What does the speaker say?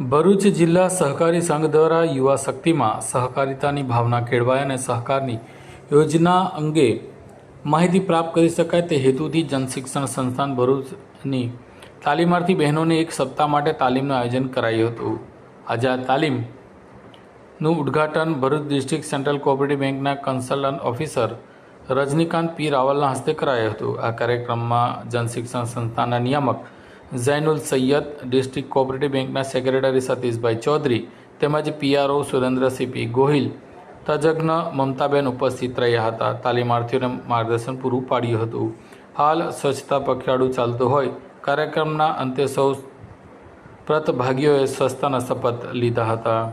ભરૂચ જિલ્લા સહકારી સંઘ દ્વારા યુવા શક્તિમાં સહકારિતાની ભાવના કેળવાય અને સહકારની યોજના અંગે માહિતી પ્રાપ્ત કરી શકાય તે હેતુથી જનશિક્ષણ સંસ્થાન ભરૂચની તાલીમાર્થી બહેનોને એક સપ્તાહ માટે તાલીમનું આયોજન કરાયું હતું. આજે આ તાલીમનું ઉદ્ઘાટન ભરૂચ ડિસ્ટ્રિક્ટ સેન્ટ્રલ કોઓપરેટિવ બેંકના કન્સલ્ટન્ટ ઓફિસર રજનીકાંત પી રાવલના હસ્તે કરાયું હતું. આ કાર્યક્રમમાં જનશિક્ષણ સંસ્થાના નિયામક ઝૈનુલ સૈયદ, ડિસ્ટ્રિક્ટ કોઓપરેટિવ બેંકના સેક્રેટરી સતીશભાઈ ચૌધરી તેમજ પીઆરઓ સુરેન્દ્રસિંહ પી ગોહિલ તજજ્ઞ મમતાબેન ઉપસ્થિત રહ્યા હતા. તાલીમાર્થીઓને માર્ગદર્શન પૂરું પાડ્યું હતું. હાલ સ્વચ્છતા પખવાડું ચાલતું હોય. કાર્યક્રમના અંતે સૌ પ્રતભાગીઓએ સ્વચ્છતાના શપથ લીધા હતા.